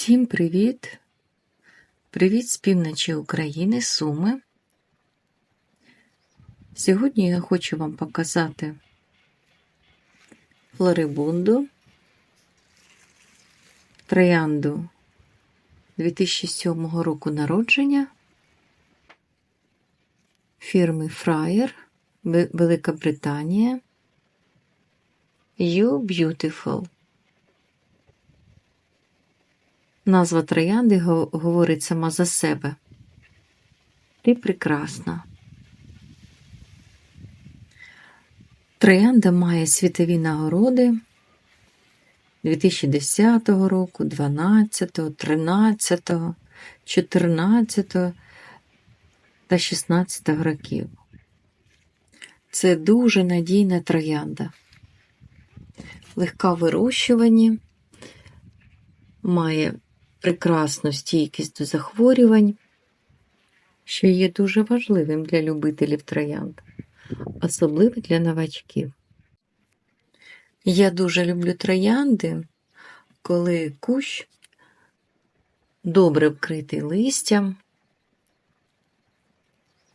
Всім привіт! Привіт з півночі України, Суми. Сьогодні я хочу вам показати флорибунду, троянду 2007 року народження фірми Fryer, Велика Британія. You Beautiful. Назва троянди говорить сама за себе. Ти прекрасна. Троянда має світові нагороди 2010 року, 12, 13, 14 та 16 років. Це дуже надійна троянда. Легка в вирощуванні, має прекрасну стійкість до захворювань, що є дуже важливим для любителів троянд, особливо для новачків. Я дуже люблю троянди, коли кущ добре вкритий листям,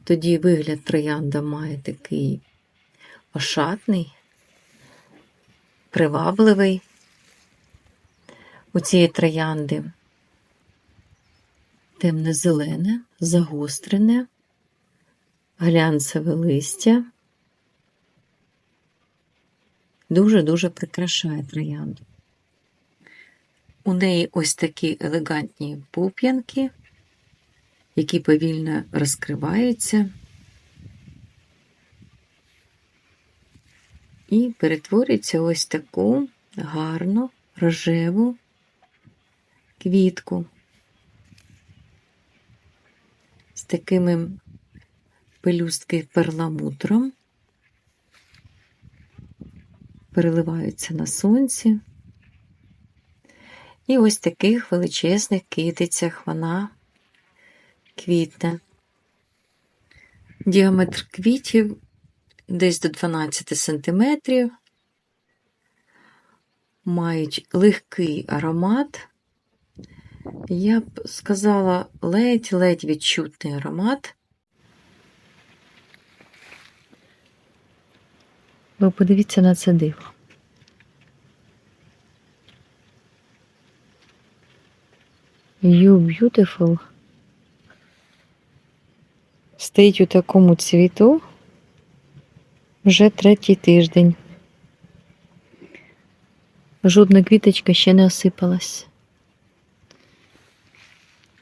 тоді вигляд троянда має такий ошатний, привабливий у цієї троянди темне-зелене, загострене, глянцеве листя. Дуже-дуже прикрашає троянду. У неї ось такі елегантні пуп'янки, які повільно розкриваються і перетворюються ось таку гарну рожеву квітку з такими пелюстки перламутром, переливаються на сонці. І ось таких величезних китицях вона квітне. Діаметр квітів десь до 12 см, мають легкий аромат. Я б сказала ледь-ледь відчутний аромат. Ви подивіться на це диво. You Beautiful стоїть у такому цвіту вже третій тиждень. Жодна квіточка ще не осипалась.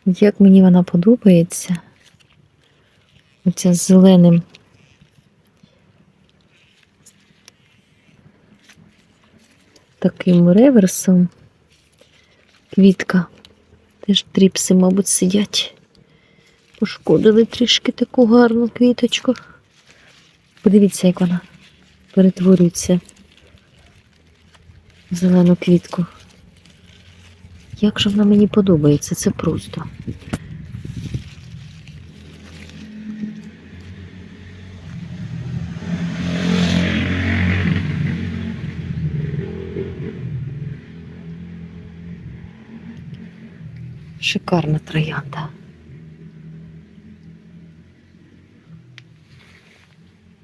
Як мені вона подобається, оця з зеленим. Таким реверсом квітка. Теж тріпси, мабуть, сидять. Пошкодили трішки таку гарну квіточку. Подивіться, як вона перетворюється в зелену квітку. Як же вона мені подобається, це просто. Шикарна троянда.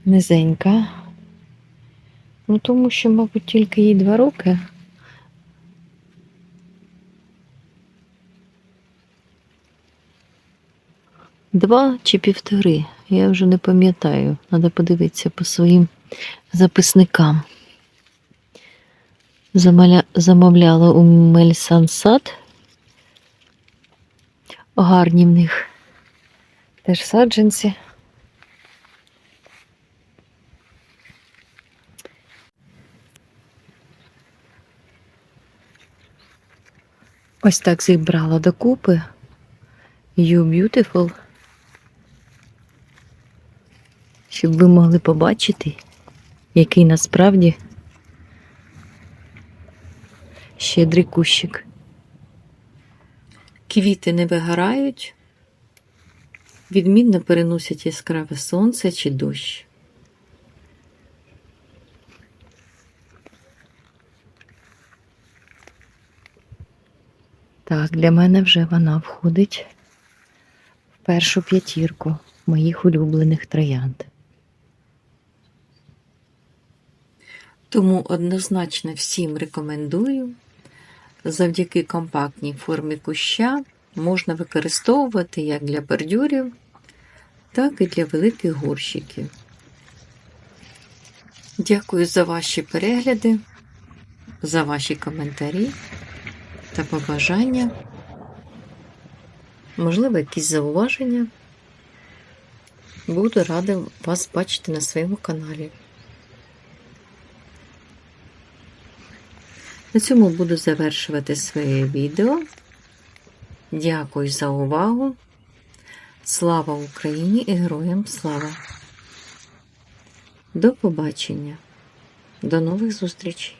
Низенька. Ну, тому що, мабуть, тільки їй два роки. Два чи півтори, я вже не пам'ятаю. Треба подивитися по своїм записникам. Замаля... Замовляла у Мельсансад. Гарні в них. Теж саджанці. Ось так зібрала докупи. You Beautiful. Щоб ви могли побачити, який насправді щедрий кущик. Квіти не вигорають, відмінно переносять яскраве сонце чи дощ. Так, для мене вже вона входить в першу п'ятірку моїх улюблених троянд. Тому однозначно всім рекомендую. Завдяки компактній формі куща можна використовувати як для бордюрів, так і для великих горщиків. Дякую за ваші перегляди, за ваші коментарі та побажання. Можливо, якісь зауваження. Буду рада вас бачити на своєму каналі. На цьому буду завершувати своє відео. Дякую за увагу. Слава Україні і героям слава! До побачення! До нових зустрічей!